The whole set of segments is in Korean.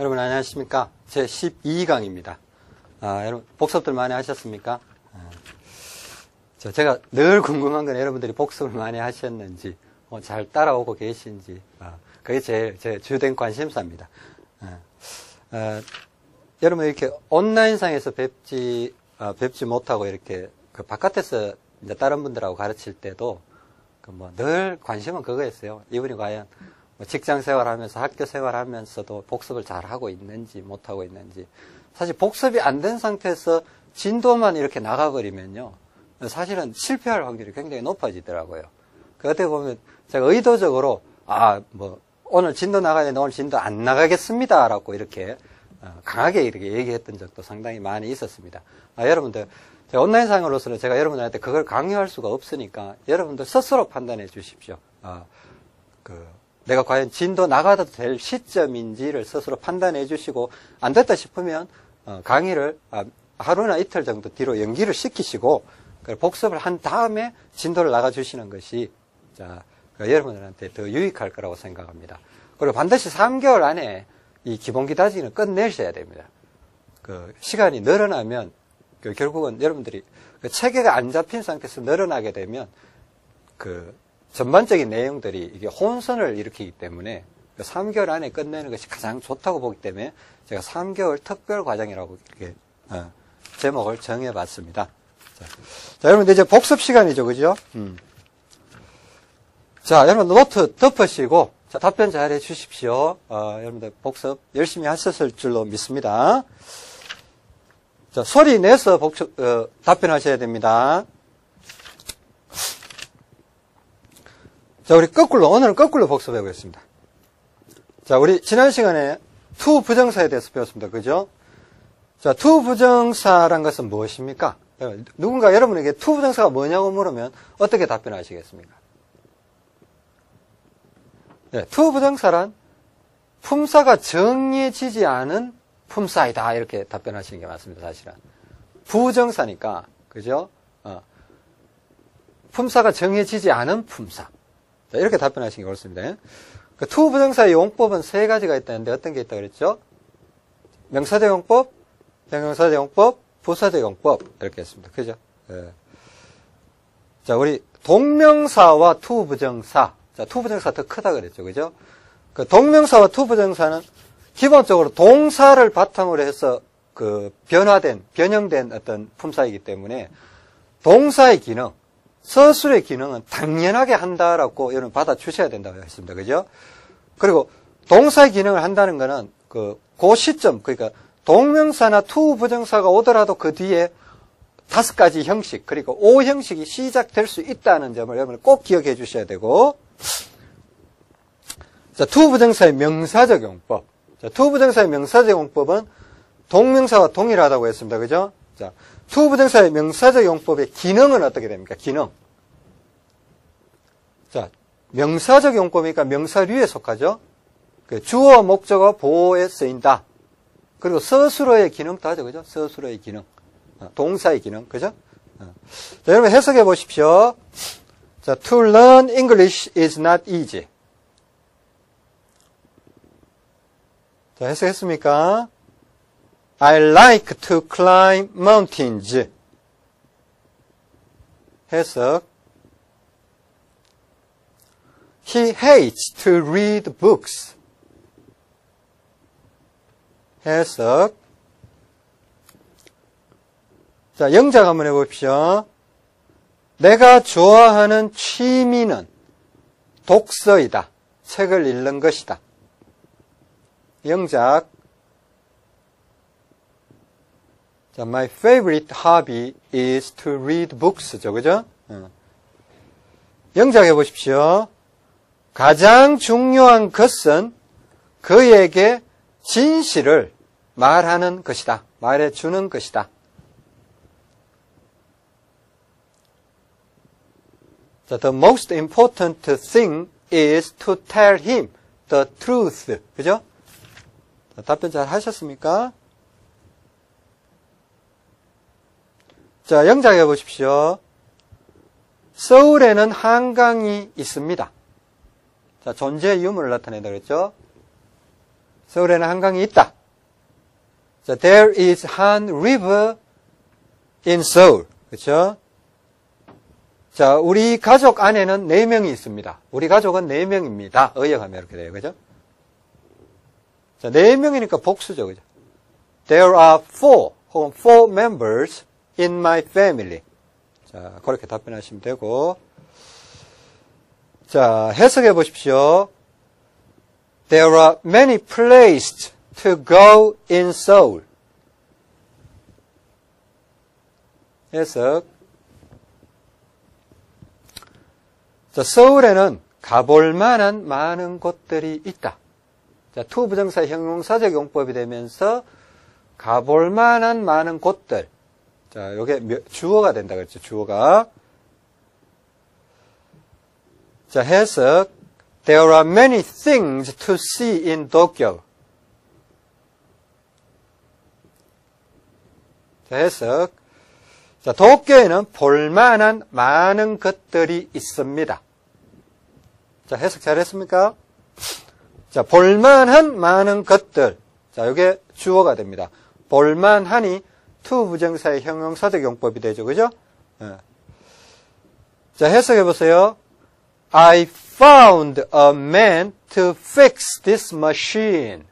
여러분 안녕하십니까? 제 12강입니다. 아, 여러분 복습들 많이 하셨습니까? 아, 저 제가 늘 궁금한 건 여러분들이 복습을 많이 하셨는지 어, 잘 따라오고 계신지 아, 그게 제일 제 주된 관심사입니다. 아, 아, 여러분 이렇게 온라인상에서 뵙지 아, 뵙지 못하고 이렇게 그 바깥에서 이제 다른 분들하고 가르칠 때도 그 뭐 늘 관심은 그거였어요. 이분이 과연 뭐 직장 생활하면서 학교 생활하면서도 복습을 잘 하고 있는지 못 하고 있는지 사실 복습이 안 된 상태에서 진도만 이렇게 나가버리면요 사실은 실패할 확률이 굉장히 높아지더라고요. 그 어떻게 보면 제가 의도적으로 아 뭐 오늘 진도 나가야 되는데 오늘 진도 안 나가겠습니다라고 이렇게 어, 강하게 이렇게 얘기했던 적도 상당히 많이 있었습니다. 아, 여러분들 온라인 상으로서는 제가 여러분들한테 그걸 강요할 수가 없으니까 여러분들 스스로 판단해 주십시오. 아, 그 내가 과연 진도 나가도 될 시점인지를 스스로 판단해 주시고 안 됐다 싶으면 어, 강의를 아, 하루나 이틀 정도 뒤로 연기를 시키시고 복습을 한 다음에 진도를 나가 주시는 것이 자, 그 여러분들한테 더 유익할 거라고 생각합니다. 그리고 반드시 3개월 안에 이 기본기 다지기는 끝내셔야 됩니다. 그 시간이 늘어나면 그 결국은 여러분들이 그 체계가 안 잡힌 상태에서 늘어나게 되면 그 전반적인 내용들이 이게 혼선을 일으키기 때문에 3개월 그 안에 끝내는 것이 가장 좋다고 보기 때문에 제가 3개월 특별 과정이라고 이렇게 어, 제목을 정해봤습니다. 자, 자, 여러분 이제 복습 시간이죠, 그죠? 음. 자, 여러분 노트 덮으시고 자, 답변 잘 해주십시오. 어, 여러분들 복습 열심히 하셨을 줄로 믿습니다. 자, 소리 내서 복습, 어, 답변하셔야 됩니다. 자, 우리 거꾸로, 오늘은 거꾸로 복습해 보겠습니다. 자, 우리 지난 시간에 투 부정사에 대해서 배웠습니다. 그죠? 자, 투 부정사란 것은 무엇입니까? 누군가 여러분에게 투 부정사가 뭐냐고 물으면 어떻게 답변하시겠습니까? 네, 투 부정사란 품사가 정해지지 않은 품사이다. 이렇게 답변하시는 게 맞습니다. 사실은. 부정사니까, 그죠? 어. 품사가 정해지지 않은 품사. 자, 이렇게 답변하시는 게 옳습니다. 그 투 부정사의 용법은 세 가지가 있다는데 어떤 게 있다 그랬죠? 명사대 용법, 형용사대 용법, 부사대 용법 이렇게 했습니다. 그죠? 예. 자, 우리 동명사와 투 부정사. 자, 투 부정사 더 크다 그랬죠. 그죠? 그 동명사와 투 부정사는 기본적으로 동사를 바탕으로 해서 그 변화된, 변형된 어떤 품사이기 때문에 동사의 기능, 서술의 기능은 당연하게 한다라고 여러분 받아주셔야 된다고 했습니다. 그죠? 그리고 동사의 기능을 한다는 것은 그, 그 시점, 그러니까 동명사나 투 부정사가 오더라도 그 뒤에 다섯 가지 형식, 그리고 오 형식이 시작될 수 있다는 점을 여러분 꼭 기억해 주셔야 되고, 자, 투 부정사의 명사적 용법. 자, 투 부정사의 명사적 용법은 동명사와 동일하다고 했습니다. 그죠? 자, 투 부정사의 명사적 용법의 기능은 어떻게 됩니까? 기능. 자, 명사적 용법이니까 명사류에 속하죠. 그 주어, 목적어, 보호에 쓰인다. 그리고 서술어의 기능도 하죠. 그죠? 서술어의 기능. 어, 동사의 기능. 그죠? 어. 자, 여러분 해석해 보십시오. 자, to learn English is not easy. 자, 해석했습니까? I like to climb mountains. 해석. He hates to read books. 해석. 자, 영작 한번 해봅시오. 내가 좋아하는 취미는 독서이다. 책을 읽는 것이다. 영작. 자, my favorite hobby is to read books죠. 그죠? 영작해 보십시오. 가장 중요한 것은 그에게 진실을 말하는 것이다. 말해 주는 것이다. 자, the most important thing is to tell him the truth. 그죠? 자, 답변 잘 하셨습니까? 자, 영작해 보십시오. 서울에는 한강이 있습니다. 자, 존재의 유무를 나타낸다 그랬죠? 서울에는 한강이 있다. 자, there is Han River in Seoul. 그렇죠? 자, 우리 가족 안에는 4명이 있습니다. 우리 가족은 4명입니다. 의역하면 이렇게 돼요. 그죠? 자, 4명이니까 복수죠. 그죠? There are four, 혹은 four members in my family. 자, 그렇게 답변하시면 되고. 자, 해석해 보십시오. There are many places to go in Seoul. 해석. 자, 서울에는 가볼 만한 많은 곳들이 있다. 자, 투 부정사 형용사적 용법이 되면서 가볼 만한 많은 곳들. 자, 요게 주어가 된다 그랬죠, 주어가. 자, 해석. There are many things to see in Tokyo. 자, 해석. 자, 도쿄에는 볼만한 많은 것들이 있습니다. 자, 해석 잘했습니까? 자, 볼만한 많은 것들. 자, 이게 주어가 됩니다. 볼만하니 투 부정사의 형용사적 용법이 되죠. 그죠? 네. 자, 해석해 보세요. I found a man to fix this machine.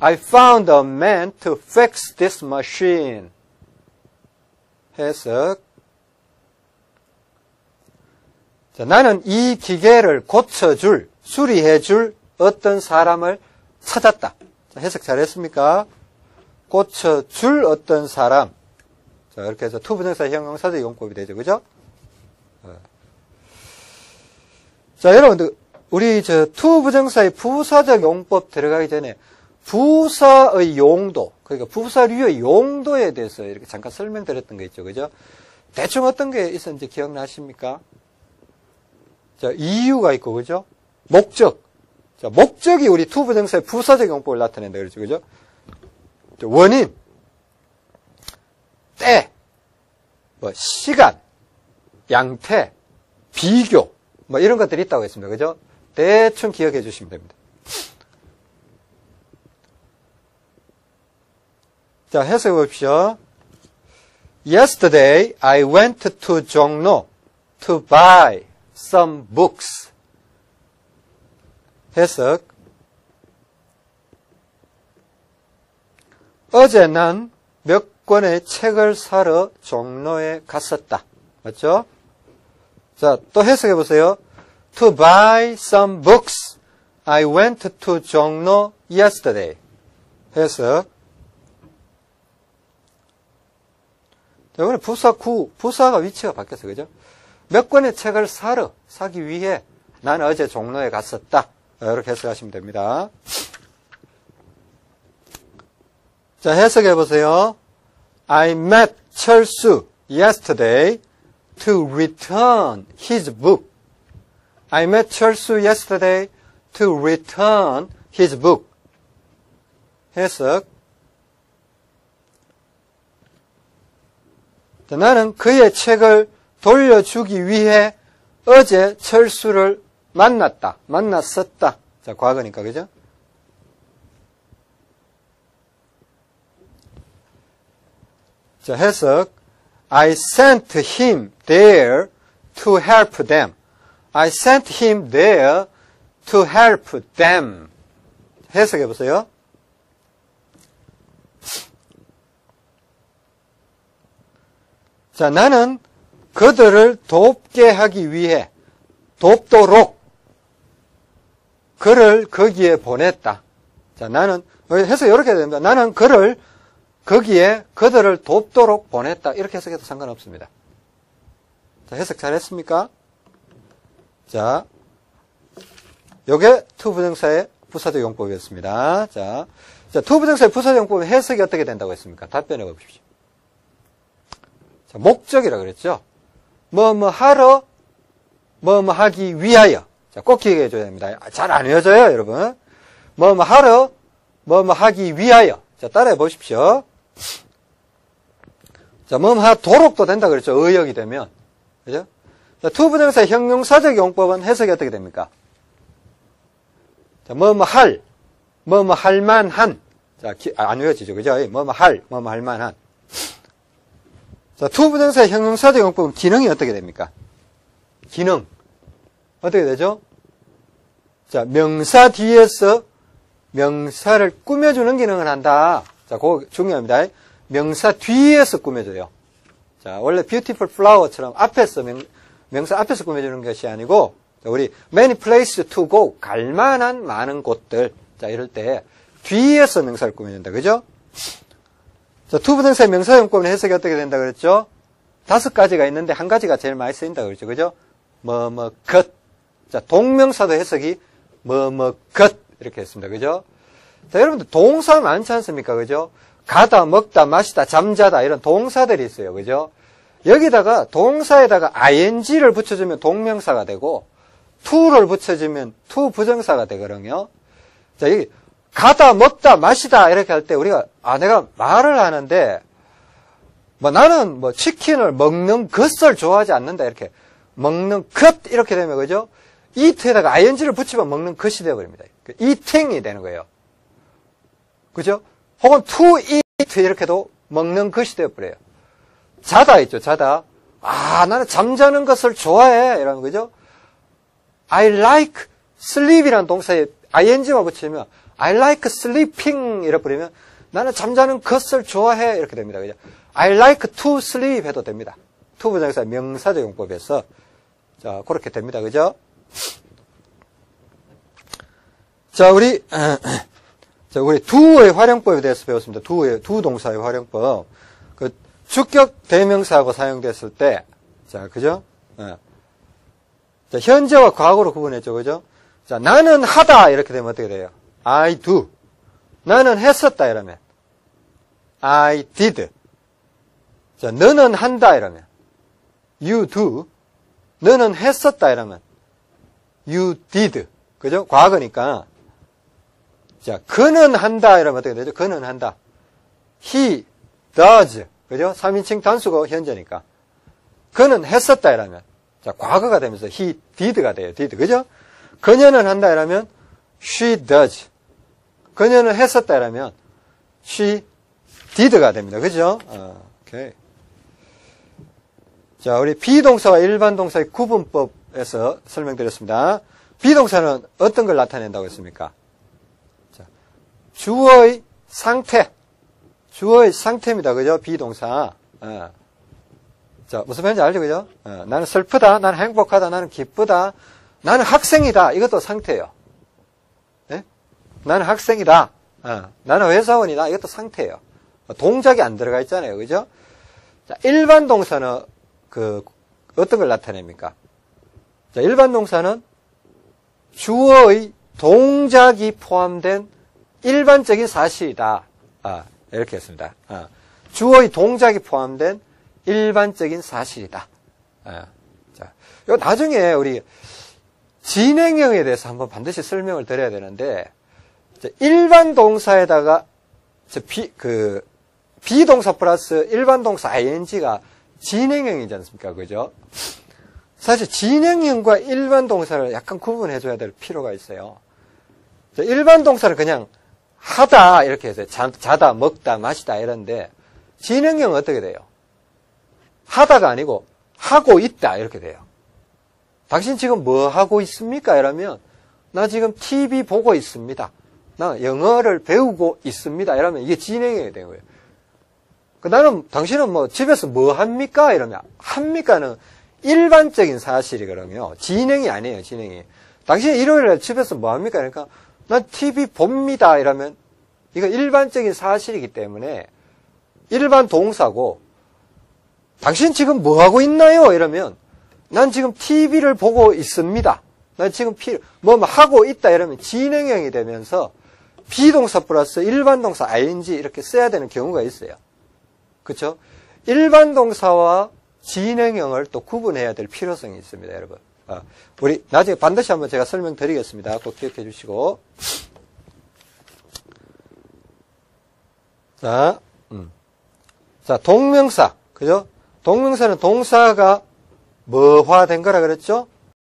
I found a man to fix this machine. 해석. 자, 나는 이 기계를 고쳐줄, 수리해줄 어떤 사람을 찾았다. 자, 해석 잘했습니까? 고쳐줄 어떤 사람. 자, 이렇게 해서 투부정사 형용사적 용법이 되죠. 그죠? 어. 자, 여러분들, 우리 저 투부정사의 부사적 용법 들어가기 전에 부사의 용도, 그러니까 부사류의 용도에 대해서 이렇게 잠깐 설명드렸던 거 있죠. 그죠? 대충 어떤 게 있었는지 기억나십니까? 자, 이유가 있고, 그죠? 목적. 자, 목적이 우리 투부정사의 부사적 용법을 나타낸다. 그렇죠. 그죠? 원인, 때, 뭐, 시간, 양태, 비교, 뭐, 이런 것들이 있다고 했습니다. 그죠? 대충 기억해 주시면 됩니다. 자, 해석해 봅시오. Yesterday, I went to Jongno to buy some books. 해석. 어제 난 몇 권의 책을 사러 종로에 갔었다. 맞죠? 자, 또 해석해 보세요. To buy some books, I went to 종로 yesterday. 해석. 자, 이번에 부사 구, 부사가 위치가 바뀌었어. 그죠? 몇 권의 책을 사러, 사기 위해 난 어제 종로에 갔었다. 이렇게 해석하시면 됩니다. 자, 해석해 보세요. I met 철수 yesterday to return his book. I met 철수 yesterday to return his book. 해석. 자, 나는 그의 책을 돌려주기 위해 어제 철수를 만났다. 만났었다. 자, 과거니까, 그죠? 자, 해석. I sent him there to help them. I sent him there to help them. 해석해 보세요. 자, 나는 그들을 돕게 하기 위해 돕도록 그를 거기에 보냈다. 자, 나는 해서 이렇게 됩니다. 나는 그를 거기에 그들을 돕도록 보냈다. 이렇게 해석해도 상관없습니다. 자, 해석 잘했습니까? 자, 요게 투부정사의 부사적 용법이었습니다. 자, 자 투부정사의 부사적 용법의 해석이 어떻게 된다고 했습니까? 답변해 보십시오. 자, 목적이라 그랬죠. 뭐, 뭐 하러, 뭐, 뭐 하기 위하여. 자, 꼭 기억해 줘야 됩니다. 잘 안 외워져요, 여러분. 뭐, 뭐 하러, 뭐, 뭐 하기 위하여. 자, 따라해 보십시오. 자, 뭐, 뭐 하도록도 된다 그랬죠. 의역이 되면. 그죠? 자, 투부정사 형용사적 용법은 해석이 어떻게 됩니까? 자, 뭐, 뭐 할, 뭐뭐 할 만한. 자, 기, 아, 안 외워지죠. 그죠? 뭐뭐 할, 뭐뭐 할 만한. 자, 투부정사의 형용사적 용법은 기능이 어떻게 됩니까? 기능. 어떻게 되죠? 자, 명사 뒤에서 명사를 꾸며주는 기능을 한다. 자, 그거 중요합니다. 명사 뒤에서 꾸며줘요. 자, 원래 beautiful flower처럼 앞에서 명, 명사 앞에서 꾸며주는 것이 아니고, 자, 우리 many places to go, 갈만한 많은 곳들. 자, 이럴 때 뒤에서 명사를 꾸며준다. 그죠? 자, 투부정사의 명사용법은 해석이 어떻게 된다 그랬죠? 다섯 가지가 있는데 한 가지가 제일 많이 쓰인다 그랬죠. 그죠? 뭐, 뭐, 것. 자, 동명사도 해석이 뭐, 뭐, 것. 이렇게 했습니다. 그죠? 자, 여러분들 동사 많지 않습니까? 그죠? 가다, 먹다, 마시다, 잠자다 이런 동사들이 있어요. 그죠? 여기다가 동사에다가 ing를 붙여주면 동명사가 되고 to를 붙여주면 to 부정사가 되거든요. 자, 여기 가다, 먹다, 마시다 이렇게 할 때 우리가 아 내가 말을 하는데 뭐 나는 뭐 치킨을 먹는 것을 좋아하지 않는다 이렇게 먹는 것 이렇게 되면 그죠? eat에다가 ing를 붙이면 먹는 것이 되어버립니다. eating이 되는 거예요. 그죠? 혹은 to eat 이렇게도 먹는 것이 되어버려요. 자다 있죠, 자다. 아, 나는 잠자는 것을 좋아해. 이러는 거죠. I like sleep이라는 동사에 ing만 붙이면 I like sleeping 이렇게 버리면 나는 잠자는 것을 좋아해. 이렇게 됩니다. 그죠? I like to sleep 해도 됩니다. to 부정사 명사적 용법에서 자, 그렇게 됩니다. 그죠? 자, 우리 자, 우리 두의 활용법에 대해서 배웠습니다. 두의 두 동사의 활용법. 그 주격 대명사하고 사용됐을 때, 자, 그죠? 네. 자, 현재와 과거로 구분했죠, 그죠? 자, 나는 하다 이렇게 되면 어떻게 돼요? I do. 나는 했었다 이러면 I did. 자, 너는 한다 이러면 you do. 너는 했었다 이러면 you did. 그죠? 과거니까. 자, 그는 한다 이러면 어떻게 되죠? 그는 한다. he does. 그죠? 3인칭 단수가 현재니까. 그는 했었다 이러면 자, 과거가 되면서 he did가 돼요. did. 그죠? 그녀는 한다 이러면 she does. 그녀는 했었다 이러면 she did가 됩니다. 그죠? 어, 오케이. 자, 우리 비동사와 일반 동사의 구분법에서 설명드렸습니다. 비동사는 어떤 걸 나타낸다고 했습니까? 자, 주어의 상태. 주어의 상태입니다. 그죠? 비동사. 어. 자, 무슨 말인지 알죠? 그죠? 어, 나는 슬프다. 나는 행복하다. 나는 기쁘다. 나는 학생이다. 이것도 상태예요. 네? 나는 학생이다. 어, 나는 회사원이다. 이것도 상태예요. 동작이 안 들어가 있잖아요. 그죠? 자, 일반 동사는 그 어떤 걸 나타냅니까? 자, 일반 동사는 주어의 동작이 포함된 일반적인 사실이다. 아, 이렇게 했습니다. 아, 주어의 동작이 포함된 일반적인 사실이다. 아, 자, 요 나중에 우리 진행형에 대해서 한번 반드시 설명을 드려야 되는데 일반 동사에다가 비, 그 비동사 플러스 일반 동사 ing가 진행형이지 않습니까? 그죠? 사실 진행형과 일반 동사를 약간 구분해 줘야 될 필요가 있어요. 일반 동사를 그냥 하다 이렇게 해서 자, 자다 먹다 마시다 이런데 진행형은 어떻게 돼요? 하다가 아니고 하고 있다 이렇게 돼요. 당신 지금 뭐 하고 있습니까? 이러면 나 지금 TV 보고 있습니다. 나 영어를 배우고 있습니다. 이러면 이게 진행형이 되는 거예요. 그 나는 당신은 뭐 집에서 뭐 합니까? 이러면 합니까는 일반적인 사실이거든요. 진행이 아니에요. 진행이. 당신이 일요일에 집에서 뭐 합니까? 그러니까 난 TV 봅니다. 이러면 이거 일반적인 사실이기 때문에 일반 동사고 당신 지금 뭐 하고 있나요? 이러면 난 지금 TV를 보고 있습니다. 난 지금 피, 뭐 하고 있다 이러면 진행형이 되면서 비동사 플러스 일반 동사 ing 이렇게 써야 되는 경우가 있어요. 그렇죠? 일반 동사와 진행형을 또 구분해야 될 필요성이 있습니다, 여러분. 아, 우리 나중에 반드시 한번 제가 설명드리겠습니다. 꼭 기억해 주시고. 자, 음. 자, 동명사. 그죠? 동명사는 동사가 뭐화된 거라 그랬죠?